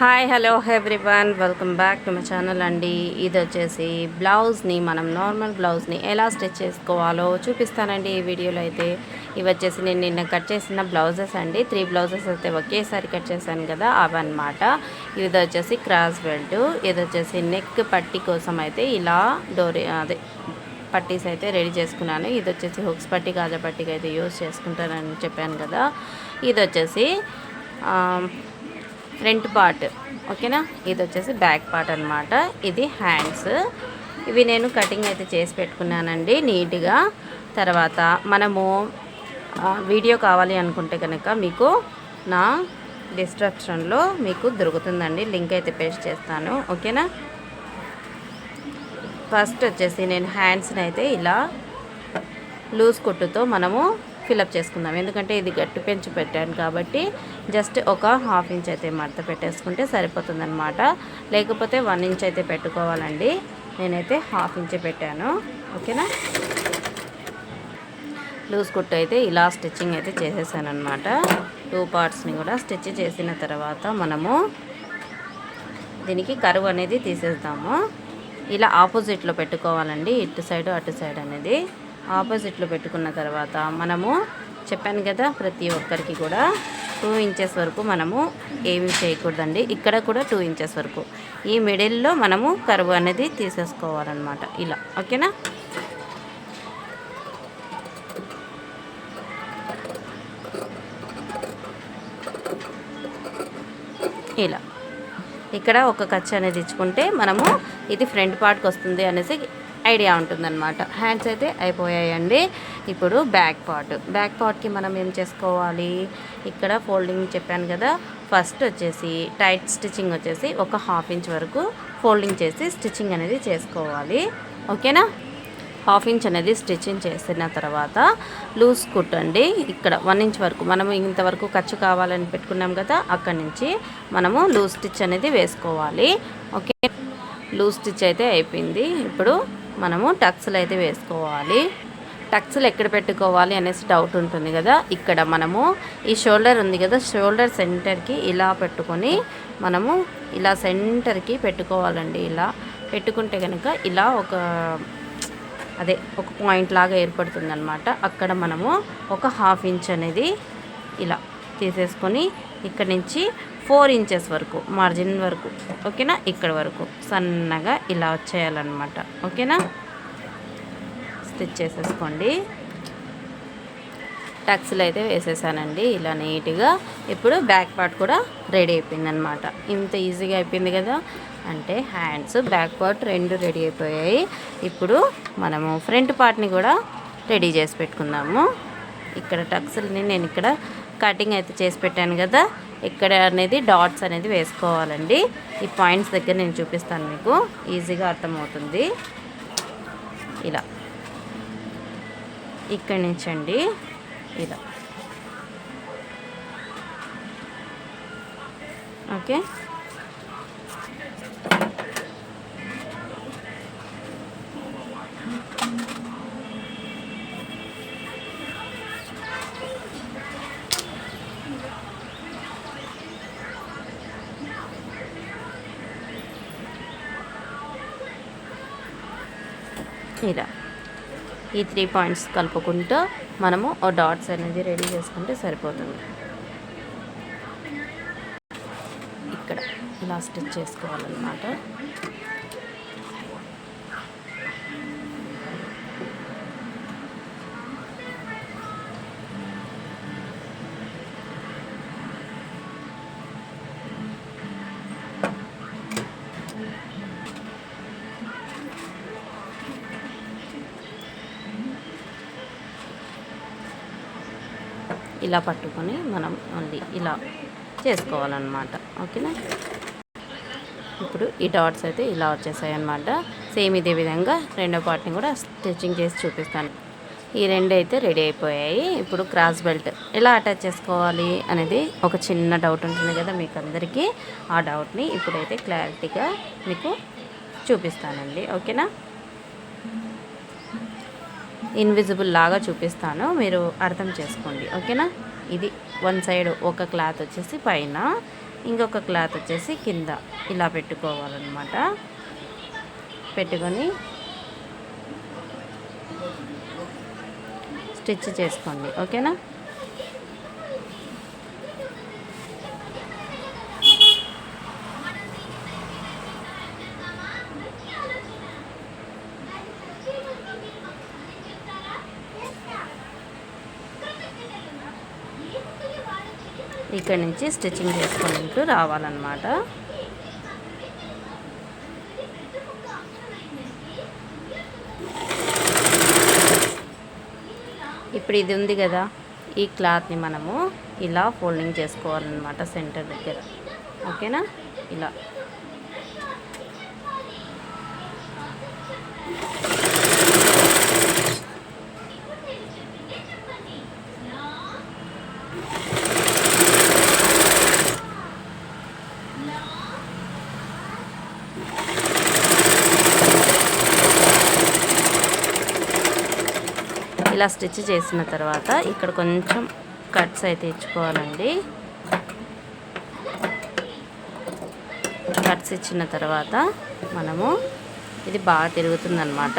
Hi hello everyone. Welcome back to my channel అండి. ఇది వచ్చేసి బ్లౌజ్ని మనం నార్మల్ బ్లౌజ్ని ఎలా స్టిచ్ చేసుకోవాలో చూపిస్తానండి ఈ వీడియోలో అయితే. ఇవి వచ్చేసి నేను నిన్న కట్ చేసిన బ్లౌజెస్ అండి. త్రీ బ్లౌజెస్ అయితే ఒకేసారి కట్ చేశాను కదా అవన్నమాట. ఇది వచ్చేసి క్రాస్ బెల్ట్ ఇది వచ్చేసి నెక్ పట్టి కోసం అయితే ఇలా డోరీ అదే పట్టీస్ అయితే రెడీ చేసుకున్నాను. ఇది వచ్చేసి హుక్స్ పట్టి గాజా పట్టికి అయితే యూస్ చేసుకుంటానని చెప్పాను కదా. ఇది వచ్చేసి ఫ్రంట్ పార్ట్. ఓకేనా? ఇది వచ్చేసి బ్యాక్ పార్ట్ అనమాట ఇది హ్యాండ్స్. ఇవి నేను కటింగ్ అయితే చేసి పెట్టుకున్నానండి నీట్గా. తర్వాత మనము వీడియో కావాలి అనుకుంటే కనుక మీకు నా డిస్క్రిప్షన్లో మీకు దొరుకుతుందండి. లింక్ అయితే పేస్ట్ చేస్తాను. ఓకేనా? ఫస్ట్ వచ్చేసి నేను హ్యాండ్స్ని అయితే ఇలా లూజ్ కుట్టుతో మనము ఫిలప్ చేసుకుందాం. ఎందుకంటే ఇది గట్టి పెంచి పెట్టాను కాబట్టి జస్ట్ ఒక హాఫ్ ఇంచ్ అయితే మడత పెట్టేసుకుంటే సరిపోతుందనమాట లేకపోతే వన్ ఇంచ్ అయితే పెట్టుకోవాలండి. నేనైతే హాఫ్ ఇంచ్ పెట్టాను. ఓకేనా? లూజ్ కుట్టు అయితే ఇలా స్టిచ్చింగ్ అయితే చేసేసాను అనమాట టూ పార్ట్స్ని కూడా స్టిచ్ చేసిన తర్వాత మనము దీనికి కరువు అనేది తీసేద్దాము. ఇలా ఆపోజిట్లో పెట్టుకోవాలండి. ఇటు సైడ్ అటు సైడ్ అనేది. ఆపోజిట్లో పెట్టుకున్న తర్వాత మనము చెప్పాను కదా ప్రతి ఒక్కరికి కూడా టూ ఇంచెస్ వరకు మనము ఏమి చేయకూడదండి. ఇక్కడ కూడా టూ ఇంచెస్ వరకు. ఈ మిడిల్లో మనము కరువు అనేది తీసేసుకోవాలన్నమాట. ఇలా. ఓకేనా? ఇలా. ఇక్కడ ఒక ఖర్చు అనేది ఇచ్చుకుంటే మనము ఇది ఫ్రంట్ పార్ట్కి వస్తుంది అనేసి ఐడియా ఉంటుందన్నమాట. హ్యాండ్స్ అయితే అయిపోయాయండి. ఇప్పుడు బ్యాక్ పార్ట్. బ్యాక్ పార్ట్కి మనం ఏం చేసుకోవాలి? ఇక్కడ ఫోల్డింగ్ చెప్పాను కదా. ఫస్ట్ వచ్చేసి టైట్ స్టిచ్చింగ్ వచ్చేసి ఒక హాఫ్ ఇంచ్ వరకు ఫోల్డింగ్ చేసి స్టిచ్చింగ్ అనేది చేసుకోవాలి. ఓకేనా? హాఫ్ ఇంచ్ అనేది స్టిచ్చింగ్ చేసిన తర్వాత లూజ్ కుట్టండి ఇక్కడ వన్ ఇంచ్ వరకు మనము ఇంతవరకు ఖర్చు కావాలని పెట్టుకున్నాం కదా అక్కడి నుంచి మనము లూజ్ స్టిచ్ అనేది వేసుకోవాలి. ఓకే? లూజ్ స్టిచ్ అయితే అయిపోయింది. ఇప్పుడు మనము టక్స్లు అయితే వేసుకోవాలి. టక్స్లు ఎక్కడ పెట్టుకోవాలి అనేసి డౌట్ ఉంటుంది కదా. ఇక్కడ మనము ఈ షోల్డర్ ఉంది కదా షోల్డర్ సెంటర్కి ఇలా పెట్టుకొని మనము ఇలా సెంటర్కి పెట్టుకోవాలండి ఇలా. పెట్టుకుంటే కనుక ఇలా ఒక అదే ఒక పాయింట్ లాగా ఏర్పడుతుంది అనమాట అక్కడ మనము ఒక హాఫ్ ఇంచ్ అనేది ఇలా తీసేసుకొని ఇక్కడ నుంచి ఫోర్ ఇంచెస్ వరకు మార్జిన్ వరకు ఓకేనా? ఇక్కడ వరకు సన్నగా ఇలా వచ్చేయాలన్నమాట ఓకేనా? స్టిచ్ చేసేసుకోండి. టక్స్లు అయితే వేసేసానండి ఇలా నీట్గా. ఇప్పుడు బ్యాక్ పార్ట్ కూడా రెడీ అయిపోయిందనమాట ఇంత ఈజీగా అయిపోయింది కదా? అంటే హ్యాండ్స్ బ్యాక్ పార్ట్ రెండు రెడీ అయిపోయాయి. ఇప్పుడు మనము ఫ్రంట్ పార్ట్ని కూడా రెడీ చేసి పెట్టుకుందాము. ఇక్కడ టక్స్ని నేను ఇక్కడ కటింగ్ అయితే చేసి పెట్టాను కదా ఇక్కడ అనేది డాట్స్ అనేది వేసుకోవాలండి. ఈ పాయింట్స్ దగ్గర నేను చూపిస్తాను మీకు. ఈజీగా అర్థమవుతుంది. ఇలా. ఇక్కడి నుంచి అండి. ఇలా. ఓకే ఇలా ఈ త్రీ పాయింట్స్ కలుపుకుంటూ మనము ఓ డాట్స్ అనేది రెడీ చేసుకుంటే సరిపోతుంది. ఇక్కడ ఇలా స్టిచ్ చేసుకోవాలన్నమాట. ఇలా పట్టుకొని మనం మళ్ళీ ఇలా చేసుకోవాలన్నమాట. ఓకేనా? ఇప్పుడు ఈ డాట్స్ అయితే ఇలా వచ్చేసాయి అన్నమాట సేమ్ ఇదే విధంగా రెండో పార్ట్ని కూడా స్టిచ్చింగ్ చేసి చూపిస్తాను. ఈ రెండు అయితే రెడీ అయిపోయాయి. ఇప్పుడు క్రాస్ బెల్ట్ ఎలా అటాచ్ చేసుకోవాలి అనేది ఒక చిన్న డౌట్ ఉంటుంది కదా మీకు అందరికీ. ఆ డౌట్ని ఇప్పుడైతే క్లారిటీగా మీకు చూపిస్తానండి. ఓకేనా? ఇన్విజిబుల్ లాగా చూపిస్తాను. మీరు అర్థం చేసుకోండి. ఓకేనా? ఇది వన్ సైడ్ ఒక క్లాత్ వచ్చేసి పైన ఇంకొక క్లాత్ వచ్చేసి కింద. ఇలా పెట్టుకోవాలన్నమాట. పెట్టుకొని స్టిచ్ చేసుకోండి. ఓకేనా? ఇక్కడ నుంచి స్టిచ్చింగ్ చేసుకుంటూ రావాలన్నమాట. ఇప్పుడు ఇది ఉంది కదా ఈ క్లాత్ని మనము ఇలా ఫోల్డింగ్ చేసుకోవాలన్నమాట సెంటర్ దగ్గర. ఓకేనా? ఇలా. ఇలా స్టిచ్ చేసిన తర్వాత ఇక్కడ కొంచెం కట్స్ అయితే ఇచ్చుకోవాలండి. కట్స్ ఇచ్చిన తర్వాత మనము ఇది బాగా తిరుగుతుందనమాట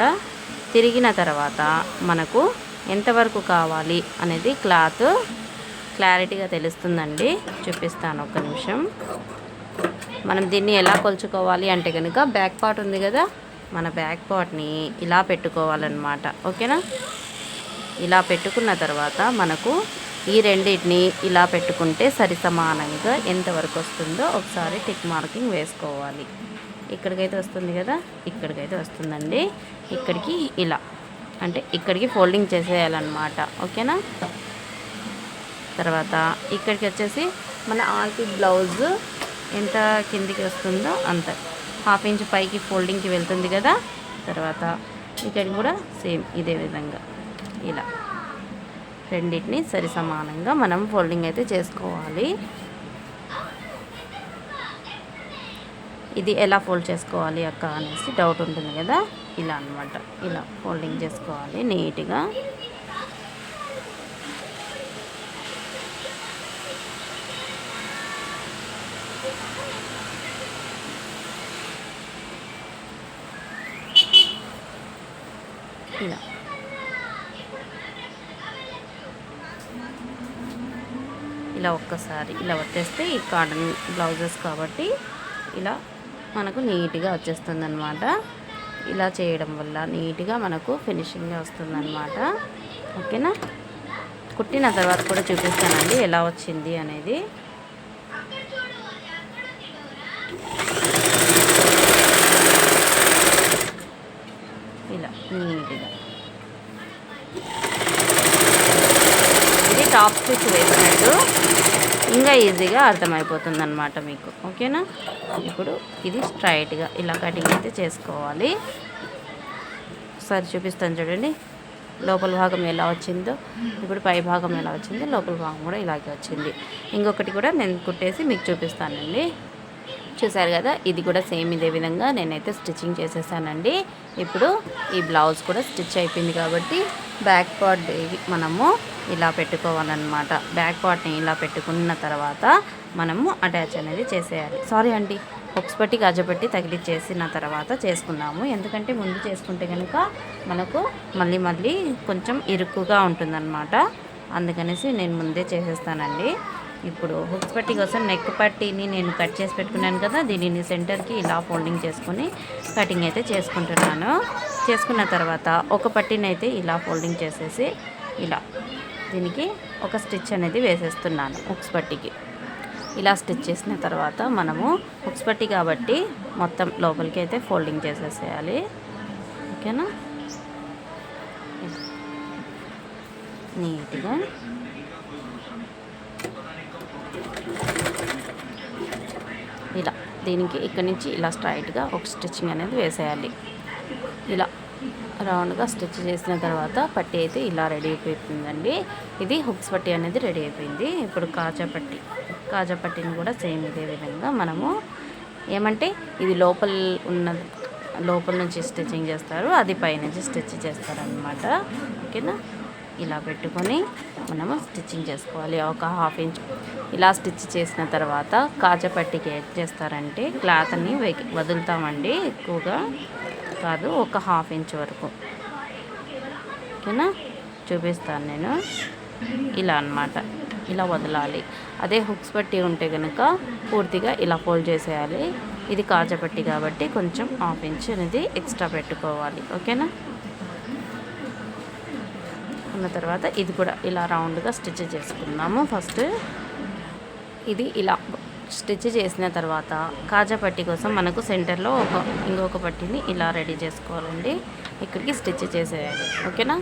తిరిగిన తర్వాత మనకు ఎంతవరకు కావాలి అనేది క్లాత్ క్లారిటీగా తెలుస్తుందండి. చూపిస్తాను ఒక్క నిమిషం. మనం దీన్ని ఎలా కొలుచుకోవాలి అంటే కనుక బ్యాక్ పార్ట్ ఉంది కదా మన బ్యాక్ పార్ట్ని ఇలా పెట్టుకోవాలన్నమాట. ఓకేనా? ఇలా పెట్టుకున్న తర్వాత మనకు ఈ రెండింటిని ఇలా పెట్టుకుంటే సరి సమానంగా ఎంతవరకు వస్తుందో ఒకసారి టిక్ మార్కింగ్ వేసుకోవాలి. ఇక్కడికైతే వస్తుంది కదా? ఇక్కడికైతే వస్తుందండి. ఇక్కడికి ఇలా. అంటే ఇక్కడికి ఫోల్డింగ్ చేసేయాలన్నమాట. ఓకేనా? తర్వాత ఇక్కడికి వచ్చేసి మన ఆర్కి బ్లౌజ్ ఎంత కిందికి వస్తుందో అంత. హాఫ్ ఇంచ్ పైకి ఫోల్డింగ్కి వెళ్తుంది కదా? తర్వాత ఇక్కడికి కూడా సేమ్ ఇదే విధంగా. ఇలా. రెండింటిని సరి సమానంగా మనం ఫోల్డింగ్ అయితే చేసుకోవాలి. ఇది ఎలా ఫోల్డ్ చేసుకోవాలి అక్క అనేసి డౌట్ ఉంటుంది కదా? ఇలా అన్నమాట. ఇలా ఫోల్డింగ్ చేసుకోవాలి నీట్గా. ఇలా. ఇలా ఒక్కసారి ఇలా వచ్చేస్తే ఈ కాటన్ బ్లౌజెస్ కాబట్టి ఇలా మనకు నీట్గా వచ్చేస్తుంది అనమాట ఇలా చేయడం వల్ల నీట్గా మనకు ఫినిషింగ్ వస్తుంది అనమాట ఓకేనా? కుట్టిన తర్వాత కూడా చూపిస్తానండి ఎలా వచ్చింది అనేది ఇలా నీట్గా ఇది వేసినట్టు ఇంకా ఈజీగా అర్థమైపోతుంది అనమాట మీకు. ఓకేనా? ఇప్పుడు ఇది స్ట్రైట్గా ఇలా కటింగ్ అయితే చేసుకోవాలి. ఒకసారి చూపిస్తాను చూడండి. లోపల భాగం ఎలా వచ్చిందో. ఇప్పుడు పై భాగం ఎలా వచ్చిందో లోపల భాగం కూడా ఇలాగే వచ్చింది. ఇంకొకటి కూడా నేను కుట్టేసి మీకు చూపిస్తానండి. చూసారు కదా? ఇది కూడా సేమ్ ఇదే విధంగా నేనైతే స్టిచ్చింగ్ చేసేసానండి. ఇప్పుడు ఈ బ్లౌజ్ కూడా స్టిచ్ అయిపోయింది కాబట్టి బ్యాక్ పార్ట్ మనము ఇలా పెట్టుకోవాలన్నమాట. బ్యాక్ పార్ట్ని ఇలా పెట్టుకున్న తర్వాత మనము అటాచ్ అనేది చేసేయాలి. సారీ అండి హుక్స్ పట్టి గజపెట్టి తగిలిచ్చేసిన తర్వాత చేసుకుందాము. ఎందుకంటే ముందు చేసుకుంటే కనుక మనకు మళ్ళీ మళ్ళీ కొంచెం ఇరుకుగా ఉంటుందన్నమాట. అందుకనేసి నేను ముందే చేసేస్తానండి. ఇప్పుడు హుక్స్ పట్టి కోసం నెక్ పట్టీని నేను కట్ చేసి పెట్టుకున్నాను కదా దీనిని సెంటర్కి ఇలా ఫోల్డింగ్ చేసుకుని కటింగ్ అయితే చేసుకుంటున్నాను. చేసుకున్న తర్వాత ఒక పట్టీని అయితే ఇలా ఫోల్డింగ్ చేసేసి ఇలా దీనికి ఒక స్టిచ్ అనేది వేసేస్తున్నాను హుక్స్ పట్టికి. ఇలా స్టిచ్ చేసిన తర్వాత మనము హుక్స్ పట్టి కాబట్టి మొత్తం లోపలికి అయితే ఫోల్డింగ్ చేసేసేయాలి. ఓకేనా? నీట్గా. ఇలా దీనికి ఇక్కడ నుంచి ఇలా స్ట్రైట్గా ఒక స్టిచ్చింగ్ అనేది వేసేయాలి. ఇలా. రౌండ్గా స్టిచ్ చేసిన తర్వాత పట్టి అయితే ఇలా రెడీ అయిపోతుందండి. ఇది హుక్స్ పట్టి అనేది రెడీ అయిపోయింది. ఇప్పుడు కాజా పట్టి కాజా పట్టిని కూడా సేమ్ ఇదే విధంగా మనము ఏమంటే ఇది లోపల ఉన్న లోపల నుంచి స్టిచ్చింగ్ చేస్తారు అది పైనుంచి స్టిచ్ చేస్తారనమాట ఓకేనా? ఇలా పెట్టుకొని మనము స్టిచ్చింగ్ చేసుకోవాలి. ఒక హాఫ్ ఇంచ్ ఇలా స్టిచ్ చేసిన తర్వాత కాజపట్టికి ఏం చేస్తారంటే క్లాత్ని వదులుతామండి ఎక్కువగా. కాదు ఒక హాఫ్ ఇంచ్ వరకు. ఓకేనా? చూపిస్తాను నేను. ఇలా అన్నమాట. ఇలా వదలాలి. అదే హుక్స్ పట్టి ఉంటే కనుక పూర్తిగా ఇలా ఫోల్డ్ చేసేయాలి. ఇది కాజపట్టి కాబట్టి కొంచెం హాఫ్ ఇంచ్ అనేది ఎక్స్ట్రా పెట్టుకోవాలి. ఓకేనా? ఉన్న తర్వాత ఇది కూడా ఇలా రౌండ్గా స్టిచ్ చేసుకున్నాము ఫస్ట్ ఇది ఇలా స్టిచ్ చేసిన తర్వాత కాజా పట్టి కోసం మనకు సెంటర్లో ఒక ఇంకొక పట్టిని ఇలా రెడీ చేసుకోవాలండి. ఇక్కడికి స్టిచ్ చేసేయాలి. ఓకేనా?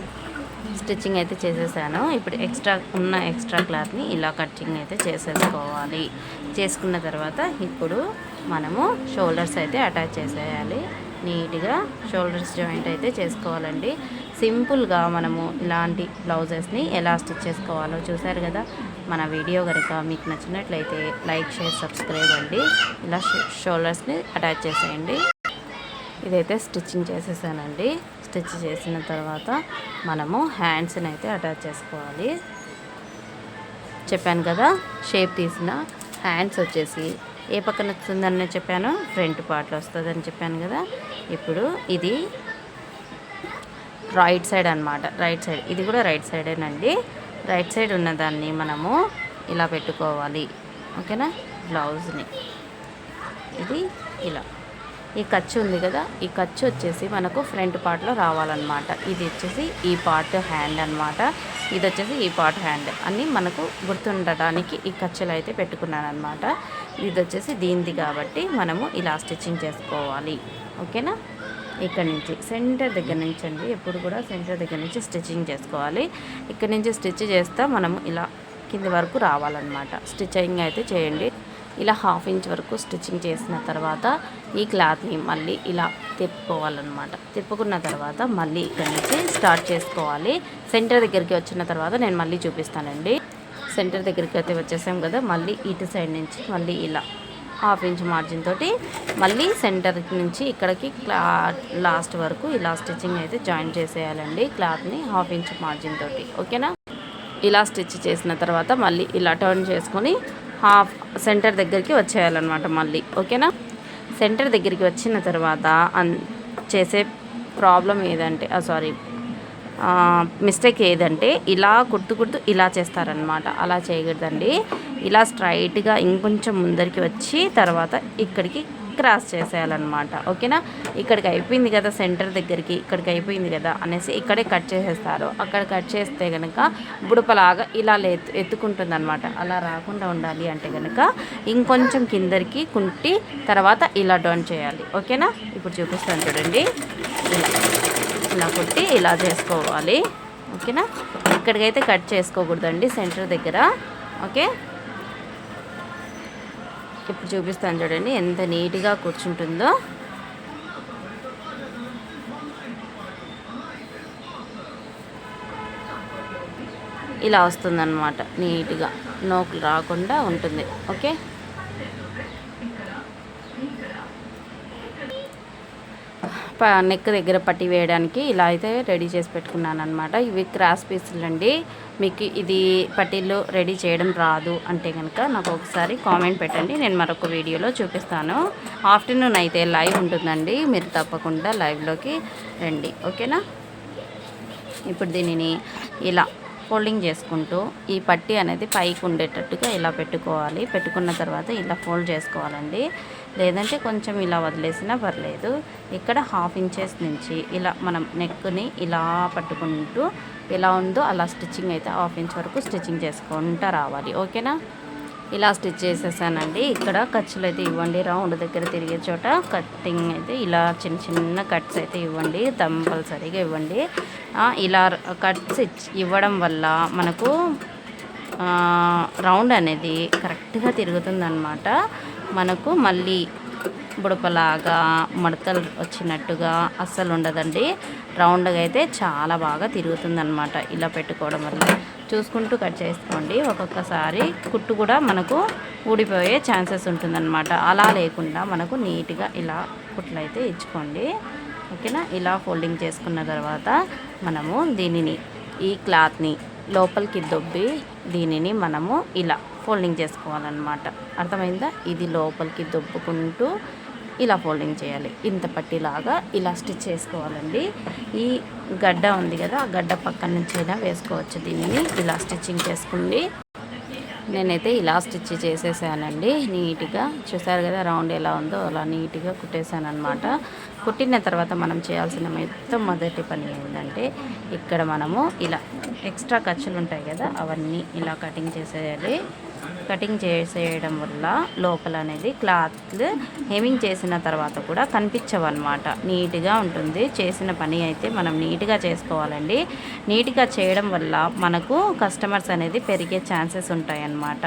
స్టిచ్చింగ్ అయితే చేసేసాను. ఇప్పుడు ఎక్స్ట్రా ఉన్న ఎక్స్ట్రా క్లాత్ని ఇలా కటింగ్ అయితే చేసేసుకోవాలి. చేసుకున్న తర్వాత ఇప్పుడు మనము షోల్డర్స్ అయితే అటాచ్ చేసేయాలి. నీట్గా షోల్డర్స్ జాయింట్ అయితే చేసుకోవాలండి. సింపుల్గా మనము ఇలాంటి బ్లౌజెస్ని ఎలా స్టిచ్ చేసుకోవాలో చూసారు కదా? మన వీడియో కనుక మీకు నచ్చినట్లయితే లైక్ షేర్ సబ్స్క్రైబ్ అండి. ఇలా షోల్డర్స్ని అటాచ్ చేసేయండి. ఇదైతే స్టిచ్చింగ్ చేసేసానండి. స్టిచ్ చేసిన తర్వాత మనము హ్యాండ్స్ని అయితే అటాచ్ చేసుకోవాలి. చెప్పాను కదా షేప్ తీసిన హ్యాండ్స్ వచ్చేసి ఏ పక్కన వస్తుందని చెప్పాను ఫ్రంట్ పార్ట్లో వస్తుందని చెప్పాను కదా. ఇప్పుడు ఇది రైట్ సైడ్ అన్నమాట. రైట్ సైడ్ ఇది కూడా రైట్ సైడేనండి. రైట్ సైడ్ ఉన్నదాన్ని మనము ఇలా పెట్టుకోవాలి. ఓకేనా? బ్లౌజ్ని. ఇది ఇలా. ఈ ఖర్చు ఉంది కదా? ఈ ఖర్చు వచ్చేసి మనకు ఫ్రంట్ పార్ట్లో రావాలన్నమాట. ఇది వచ్చేసి ఈ పార్ట్ హ్యాండ్ అన్నమాట. ఇది వచ్చేసి ఈ పార్ట్ హ్యాండ్. అన్నీ మనకు గుర్తుండటానికి ఈ ఖర్చులు అయితే పెట్టుకున్నాను అనమాట ఇది వచ్చేసి దీనిది కాబట్టి మనము ఇలా స్టిచ్చింగ్ చేసుకోవాలి. ఓకేనా? ఇక్కడ నుంచి సెంటర్ దగ్గర నుంచి అండి. ఎప్పుడు కూడా సెంటర్ దగ్గర నుంచి స్టిచ్చింగ్ చేసుకోవాలి. ఇక్కడ నుంచి స్టిచ్ చేస్తే మనం ఇలా కింది వరకు రావాలన్నమాట. స్టిచ్చింగ్ అయితే చేయండి. ఇలా హాఫ్ ఇంచ్ వరకు స్టిచ్చింగ్ చేసిన తర్వాత ఈ క్లాత్ని మళ్ళీ ఇలా తిప్పుకోవాలన్నమాట. తిప్పుకున్న తర్వాత మళ్ళీ ఇక్కడ నుంచి స్టార్ట్ చేసుకోవాలి. సెంటర్ దగ్గరికి వచ్చిన తర్వాత నేను మళ్ళీ చూపిస్తానండి. సెంటర్ దగ్గరికి అయితే వచ్చేసాం కదా మళ్ళీ ఇటు సైడ్ నుంచి మళ్ళీ ఇలా హాఫ్ ఇంచ్ మార్జిన్ తోటి మళ్ళీ సెంటర్ నుంచి ఇక్కడికి క్లా లాస్ట్ వరకు ఇలా స్టిచ్చింగ్ అయితే జాయిన్ చేసేయాలండి క్లాత్ని హాఫ్ ఇంచ్ మార్జిన్ తోటి. ఓకేనా? ఇలా స్టిచ్ చేసిన తర్వాత మళ్ళీ ఇలా టర్న్ చేసుకొని హాఫ్ సెంటర్ దగ్గరికి వచ్చేయాలన్నమాట మళ్ళీ. ఓకేనా? సెంటర్ దగ్గరికి వచ్చిన తర్వాత అన్ చేసే ప్రాబ్లం ఏదంటే సారీ మిస్టేక్ ఏదంటే ఇలా కుర్తు కుర్తు ఇలా చేస్తారనమాట అలా చేయకూడదండి. ఇలా స్ట్రైట్గా ఇంకొంచెం ముందరికి వచ్చి తర్వాత ఇక్కడికి క్రాస్ చేసేయాలన్నమాట. ఓకేనా? ఇక్కడికి అయిపోయింది కదా సెంటర్ దగ్గరికి ఇక్కడికి అయిపోయింది కదా అనేసి ఇక్కడే కట్ చేసేస్తారు. అక్కడ కట్ చేస్తే కనుక బుడపలాగా ఇలా లే ఎత్తుకుంటుంది అనమాట అలా రాకుండా ఉండాలి అంటే కనుక ఇంకొంచెం కిందరికి కుంటి తర్వాత ఇలా డౌన్ చేయాలి. ఓకేనా? ఇప్పుడు చూపిస్తాను చూడండి. ఇలా ఇలా కుట్టి ఇలా చేసుకోవాలి. ఓకేనా? ఇక్కడికైతే కట్ చేసుకోకూడదండి సెంటర్ దగ్గర. ఓకే? ఇప్పుడు చూపిస్తాను చూడండి ఎంత నీట్గా కూర్చుంటుందో. ఇలా వస్తుందన్నమాట నీట్గా. నోకులు రాకుండా ఉంటుంది ఓకే? నెక్ దగ్గర పట్టి వేయడానికి ఇలా అయితే రెడీ చేసి పెట్టుకున్నాను అనమాట ఇవి క్రాస్ పీసులు అండి. మీకు ఇది పట్టీలు రెడీ చేయడం రాదు అంటే కనుక నాకు ఒకసారి కామెంట్ పెట్టండి. నేను మరొక వీడియోలో చూపిస్తాను. ఆఫ్టర్నూన్ అయితే లైవ్ ఉంటుందండి. మీరు తప్పకుండా లైవ్లోకి రండి. ఓకేనా? ఇప్పుడు దీనిని ఇలా ఫోల్డింగ్ చేసుకుంటూ ఈ పట్టి అనేది పైకి ఉండేటట్టుగా ఇలా పెట్టుకోవాలి. పెట్టుకున్న తర్వాత ఇలా ఫోల్డ్ చేసుకోవాలండి. లేదంటే కొంచెం ఇలా వదిలేసినా పర్లేదు. ఇక్కడ హాఫ్ ఇంచెస్ నుంచి ఇలా మనం నెక్ని ఇలా పట్టుకుంటూ ఎలా ఉందో అలా స్టిచ్చింగ్ అయితే హాఫ్ ఇంచ్ వరకు స్టిచ్చింగ్ చేసుకుంటూ రావాలి. ఓకేనా? ఇలా స్టిచ్ చేసేసానండి. ఇక్కడ ఖర్చులు అయితే ఇవ్వండి. రౌండ్ దగ్గర తిరిగే చోట కట్టింగ్ అయితే ఇలా చిన్న చిన్న కట్స్ అయితే ఇవ్వండి. కంపల్సరీగా ఇవ్వండి. ఇలా కట్స్ ఇవ్వడం వల్ల మనకు రౌండ్ అనేది కరెక్ట్గా తిరుగుతుందన్నమాట. మనకు మళ్ళీ బుడపలాగా మడతలు వచ్చినట్టుగా అస్సలు ఉండదండి. రౌండ్గా అయితే చాలా బాగా తిరుగుతుందన్నమాట ఇలా పెట్టుకోవడం వల్ల. చూసుకుంటూ కట్ చేసుకోండి. ఒక్కొక్కసారి కుట్టు కూడా మనకు ఊడిపోయే ఛాన్సెస్ ఉంటుందన్నమాట. అలా లేకుండా మనకు నీట్గా ఇలా కుట్లు అయితే ఇచ్చుకోండి. ఓకేనా? ఇలా ఫోల్డింగ్ చేసుకున్న తర్వాత మనము దీనిని ఈ క్లాత్ని లోపలికి దొబ్బి దీనిని మనము ఇలా ఫోల్డింగ్ చేసుకోవాలన్నమాట. అర్థమైందా? ఇది లోపలికి దొబ్బుకుంటూ ఇలా ఫోల్డింగ్ చేయాలి. ఇంత పట్టిలాగా ఇలా స్టిచ్ చేసుకోవాలండి. ఈ గడ్డ ఉంది కదా ఆ గడ్డ పక్కన నుంచి అయినా వేసుకోవచ్చు దీనిని. ఇలా స్టిచ్చింగ్ చేసుకోండి. నేనైతే ఇలా స్టిచ్ చేసేసానండి నీట్గా. చూసారు కదా రౌండ్ ఎలా ఉందో అలా నీట్గా కుట్టేశాను అనమాట కుట్టిన తర్వాత మనం చేయాల్సిన మొత్తం మొదటి పని ఏంటంటే ఇక్కడ మనము ఇలా ఎక్స్ట్రా ఖర్చులు ఉంటాయి కదా అవన్నీ ఇలా కటింగ్ చేసేయాలి. కటింగ్ చేసేయడం వల్ల లోపల అనేది క్లాత్ హెమింగ్ చేసిన తర్వాత కూడా కనిపించవన్నమాట. నీట్గా ఉంటుంది. చేసిన పని అయితే మనం నీట్గా చేసుకోవాలండి. నీట్గా చేయడం వల్ల మనకు కస్టమర్స్ అనేది పెరిగే ఛాన్సెస్ ఉంటాయన్నమాట.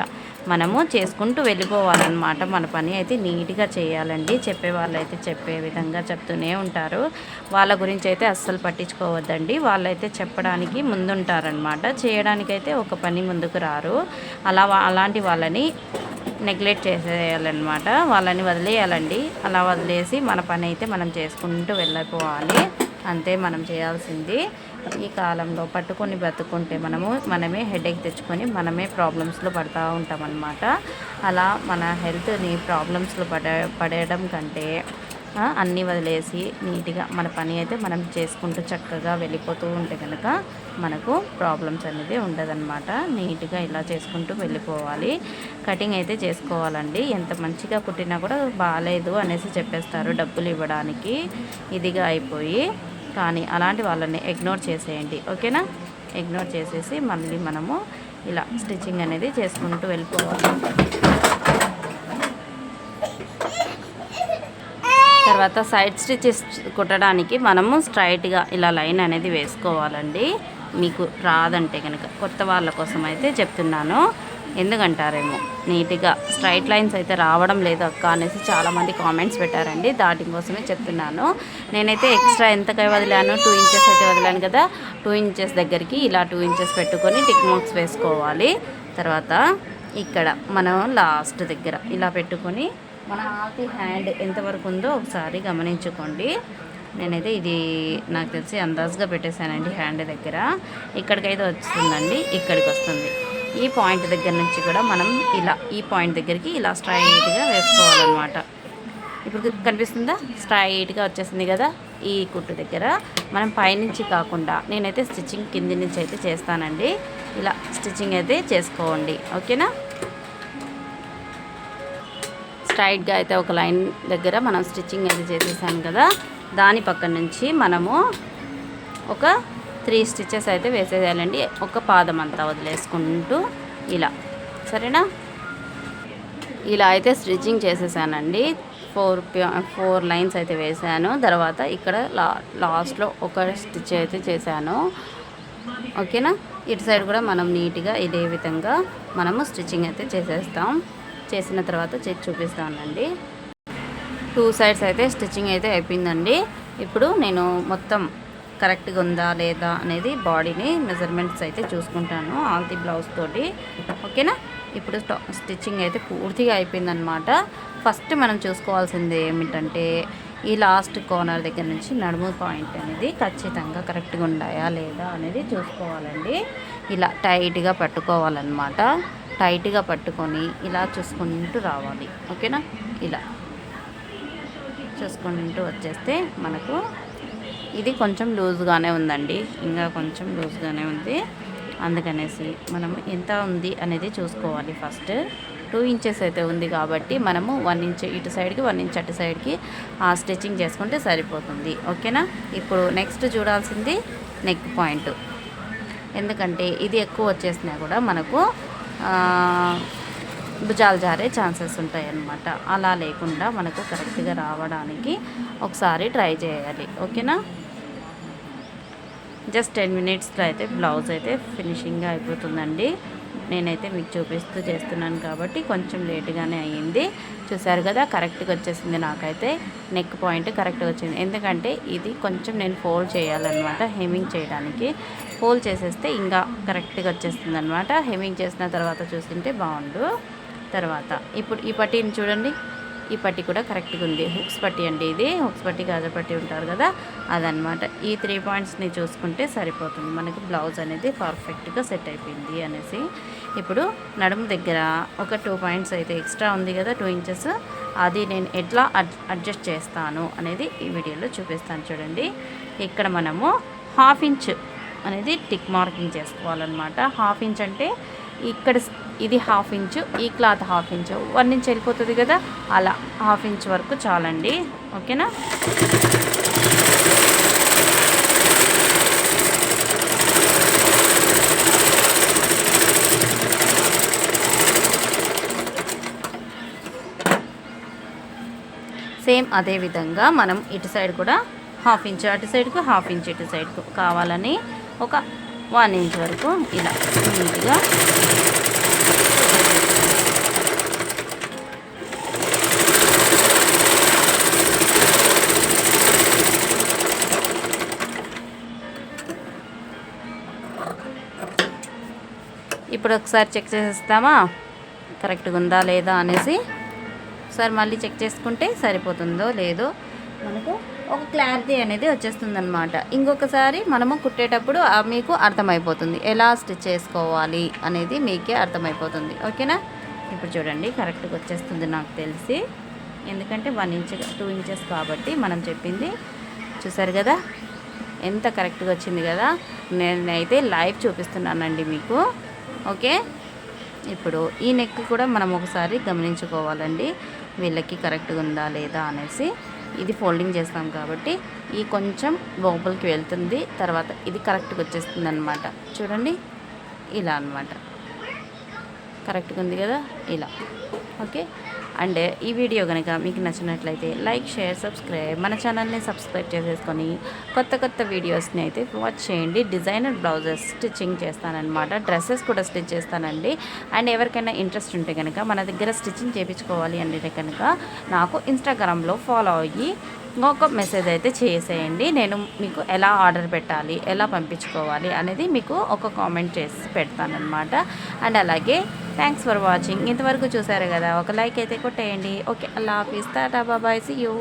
మనము చేసుకుంటూ వెళ్ళిపోవాలన్నమాట. మన పని అయితే నీట్గా చేయాలండి. చెప్పే వాళ్ళు అయితే చెప్పే విధంగా చెప్తూనే ఉంటారు. వాళ్ళ గురించి అయితే అస్సలు పట్టించుకోవద్దండి. వాళ్ళైతే చెప్పడానికి ముందుంటారనమాట చేయడానికైతే ఒక పని ముందుకు రారు. అలా అలాంటి వాళ్ళని నెగ్లెక్ట్ చేసేయాలన్నమాట. వాళ్ళని వదిలేయాలండి. అలా వదిలేసి మన పని అయితే మనం చేసుకుంటూ వెళ్ళిపోవాలి. అంతే మనం చేయాల్సింది. ఈ కాలంలో పట్టుకొని బ్రతుకుంటే మనము మనమే హెడేక్ తెచ్చుకొని మనమే ప్రాబ్లమ్స్లో పడుతూ ఉంటామన్నమాట. అలా మన హెల్త్ని ప్రాబ్లమ్స్లో పడ పడేయడం కంటే అన్నీ వదిలేసి నీట్గా మన పని అయితే మనం చేసుకుంటూ చక్కగా వెళ్ళిపోతూ ఉంటే కనుక మనకు ప్రాబ్లమ్స్ అనేది ఉండదన్నమాట. నీట్గా ఇలా చేసుకుంటూ వెళ్ళిపోవాలి. కటింగ్ అయితే చేసుకోవాలండి. ఎంత మంచిగా కుట్టినా కూడా బాగాలేదు అనేసి చెప్పేస్తారు డబ్బులు ఇవ్వడానికి. ఇదిగా అయిపోయి కానీ అలాంటి వాళ్ళని ఇగ్నోర్ చేసేయండి. ఓకేనా? ఇగ్నోర్ చేసేసి మళ్ళీ మనము ఇలా స్టిచ్చింగ్ అనేది చేసుకుంటూ వెళ్ళిపోవాలి. తర్వాత సైడ్ స్టిచెస్ కుట్టడానికి మనము స్ట్రైట్గా ఇలా లైన్ అనేది వేసుకోవాలండి. మీకు రాదంటే కనుక కొత్త వాళ్ళ కోసం అయితే చెప్తున్నాను. ఎందుకంటారేమో? నీట్గా స్ట్రైట్ లైన్స్ అయితే రావడం లేదు అక్క అనేసి చాలామంది కామెంట్స్ పెట్టారండి. దాటి కోసమే చెప్తున్నాను. నేనైతే ఎక్స్ట్రా ఎంతకై వదిలాను? టూ ఇంచెస్ అయితే వదిలాను కదా. టూ ఇంచెస్ దగ్గరికి ఇలా టూ ఇంచెస్ పెట్టుకొని టిక్ మార్క్స్ వేసుకోవాలి. తర్వాత ఇక్కడ మనం లాస్ట్ దగ్గర ఇలా పెట్టుకొని మన ఆకి హ్యాండ్ ఎంతవరకు ఉందో ఒకసారి గమనించుకోండి. నేనైతే ఇది నాకు తెలిసి అందాజుగా పెట్టేశానండి హ్యాండ్ దగ్గర. ఇక్కడికైతే వస్తుందండి ఇక్కడికి వస్తుంది. ఈ పాయింట్ దగ్గర నుంచి కూడా మనం ఇలా ఈ పాయింట్ దగ్గరికి ఇలా స్ట్రైట్గా వేసుకోవాలన్నమాట. ఇప్పుడు కనిపిస్తుందా? స్ట్రైట్గా వచ్చేసింది కదా ఈ కుట్టు దగ్గర. మనం పైనుంచి కాకుండా నేనైతే స్టిచ్చింగ్ కింది నుంచి అయితే చేస్తానండి. ఇలా స్టిచ్చింగ్ అయితే చేసుకోండి. ఓకేనా? స్ట్రైట్గా అయితే ఒక లైన్ దగ్గర మనం స్టిచ్చింగ్ అయితే చేసేసాం కదా. దాని పక్కన నుంచి మనము ఒక త్రీ స్టిచ్చెస్ అయితే వేసేయాలండి. ఒక పాదం అంతా వదిలేసుకుంటూ ఇలా. సరేనా? ఇలా అయితే స్టిచ్చింగ్ చేసేసానండి. ఫోర్ ఫోర్ లైన్స్ అయితే వేసాను. తర్వాత ఇక్కడ లా లాస్ట్లో ఒక స్టిచ్ అయితే చేశాను. ఓకేనా? ఇటు సైడ్ కూడా మనం నీట్గా ఇదే విధంగా మనము స్టిచ్చింగ్ అయితే చేసేస్తాం. చేసిన తర్వాత చేసి చూపిస్తానండి. టూ సైడ్స్ అయితే స్టిచ్చింగ్ అయితే అయిపోయిందండి. ఇప్పుడు నేను మొత్తం కరెక్ట్గా ఉందా లేదా అనేది బాడీని మెజర్మెంట్స్ అయితే చూసుకుంటాను ఆల్ ది బ్లౌజ్ తోటి. ఓకేనా ఇప్పుడు స్టిచ్చింగ్ అయితే పూర్తిగా అయిపోయిందనమాట ఫస్ట్ మనం చూసుకోవాల్సింది ఏమిటంటే ఈ లాస్ట్ కార్నర్ దగ్గర నుంచి నడుము పాయింట్ అనేది ఖచ్చితంగా కరెక్ట్గా ఉన్నాయా లేదా అనేది చూసుకోవాలండి. ఇలా టైట్గా పట్టుకోవాలన్నమాట. టైట్గా పట్టుకొని ఇలా చూసుకుంటూ రావాలి. ఓకేనా? ఇలా. చూసుకుంటూ వచ్చేస్తే మనకు ఇది కొంచెం లూజ్గానే ఉందండి. ఇంకా కొంచెం లూజ్గానే ఉంది. అందుకనేసి మనం ఎంత ఉంది అనేది చూసుకోవాలి ఫస్ట్. టూ ఇంచెస్ అయితే ఉంది కాబట్టి మనము వన్ ఇంచ్ ఇటు సైడ్కి వన్ ఇంచ్ అటు సైడ్కి ఆ స్టిచ్చింగ్ చేసుకుంటే సరిపోతుంది. ఓకేనా? ఇప్పుడు నెక్స్ట్ చూడాల్సింది నెక్ పాయింట్. ఎందుకంటే ఇది ఎక్కువ వచ్చేసినా కూడా మనకు భుజాలు జారే ఛాన్సెస్ ఉంటాయి అన్నమాట అలా లేకుండా మనకు కరెక్ట్గా రావడానికి ఒకసారి ట్రై చేయాలి. ఓకేనా? జస్ట్ టెన్ మినిట్స్లో అయితే బ్లౌజ్ అయితే ఫినిషింగ్గా అయిపోతుందండి. నేనైతే మీకు చూపిస్తూ చేస్తున్నాను కాబట్టి కొంచెం లేట్గానే అయ్యింది. చూసారు కదా కరెక్ట్గా వచ్చేసింది నాకైతే. నెక్ పాయింట్ కరెక్ట్గా వచ్చింది. ఎందుకంటే ఇది కొంచెం నేను ఫోల్డ్ చేయాలన్నమాట హెమింగ్ చేయడానికి. ఫోల్డ్ చేసేస్తే ఇంకా కరెక్ట్గా వచ్చేస్తుంది అనమాట హెమింగ్ చేసిన తర్వాత చూస్తుంటే బాగుండు. తర్వాత ఇప్పుడు ఈ పట్టీని చూడండి. ఈ పట్టి కూడా కరెక్ట్గా ఉంది. హుక్స్ పట్టి అండి ఇది. హుక్స్ పట్టి గాజ పట్టి ఉంటారు కదా? అదనమాట ఈ త్రీ పాయింట్స్ని చూసుకుంటే సరిపోతుంది. మనకి బ్లౌజ్ అనేది పర్ఫెక్ట్గా సెట్ అయిపోయింది అనేసి. ఇప్పుడు నడుము దగ్గర ఒక టూ పాయింట్స్ అయితే ఎక్స్ట్రా ఉంది కదా టూ ఇంచెస్. అది నేను ఎట్లా అడ్జస్ట్ చేస్తాను అనేది ఈ వీడియోలో చూపిస్తాను చూడండి. ఇక్కడ మనము హాఫ్ ఇంచ్ అనేది టిక్ మార్కింగ్ చేసుకోవాలన్నమాట. హాఫ్ ఇంచ్ అంటే ఇక్కడ ఇది హాఫ్ ఇంచు ఈ cloth half inch one inch వెళ్ళిపోతుంది కదా అలా హాఫ్ ఇంచ్ వరకు చాలండి. ఓకేనా? సేమ్ అదే విధంగా మనం ఇటు సైడ్ కూడా హాఫ్ ఇంచ్ అటు సైడ్కు హాఫ్ ఇంచ్ ఇటు సైడ్కు కావాలని ఒక వన్ ఇంచ్ వరకు ఇలా నీట్గా. ఇప్పుడు ఒకసారి చెక్ చేసేస్తామా? కరెక్ట్గా ఉందా లేదా అనేసి. ఒకసారి మళ్ళీ చెక్ చేసుకుంటే సరిపోతుందో లేదో మనకు ఒక క్లారిటీ అనేది వచ్చేస్తుంది అనమాట ఇంకొకసారి మనము కుట్టేటప్పుడు మీకు అర్థమైపోతుంది. ఎలా స్టిచ్ చేసుకోవాలి అనేది మీకే అర్థమైపోతుంది. ఓకేనా ఇప్పుడు చూడండి కరెక్ట్గా వచ్చేస్తుంది నాకు తెలిసి. ఎందుకంటే వన్ ఇంచ్ టూ ఇంచెస్ కాబట్టి మనం చెప్పింది. చూసారు కదా? ఎంత కరెక్ట్గా వచ్చింది కదా? నేనైతే లైవ్ చూపిస్తున్నానండి మీకు. ఓకే ఇప్పుడు ఈ నెక్ కూడా మనం ఒకసారి గమనించుకోవాలండి. వీళ్ళకి కరెక్ట్గా ఉందా లేదా అనేసి. ఇది ఫోల్డింగ్ చేస్తాం కాబట్టి ఈ కొంచెం లోపలికి వెళ్తుంది తర్వాత ఇది కరెక్ట్గా వచ్చేస్తుంది అనమాట చూడండి ఇలా అన్నమాట. కరెక్ట్గా ఉంది కదా ఇలా. ఓకే? అండ్ ఈ వీడియో కనుక మీకు నచ్చినట్లయితే లైక్ షేర్ సబ్స్క్రైబ్ మన ఛానల్ని సబ్స్క్రైబ్ చేసేసుకొని కొత్త కొత్త వీడియోస్ని అయితే వాచ్ చేయండి. డిజైనర్ బ్లౌజెస్ స్టిచ్చింగ్ చేస్తానన్నమాట. డ్రెస్సెస్ కూడా స్టిచ్ చేస్తానండి. అండ్ ఎవరికైనా ఇంట్రెస్ట్ ఉంటే కనుక మన దగ్గర స్టిచ్చింగ్ చేయించుకోవాలి అంటే కనుక నాకు ఇన్స్టాగ్రామ్లో ఫాలో అయ్యి ఒక మెసేజ్ అయితే చేసేయండి. నేను మీకు ఎలా ఆర్డర్ పెట్టాలి ఎలా పంపించుకోవాలి అనేది మీకు ఒక కామెంట్ చేసి పెడతానమాట అండ్ అలాగే థ్యాంక్స్ ఫర్ వాచింగ్ ఇంతవరకు చూసారు కదా ఒక లైక్ అయితే కొట్టేయండి. ఓకే అలా ఆఫీస్. టాటా బాబాయ్. See you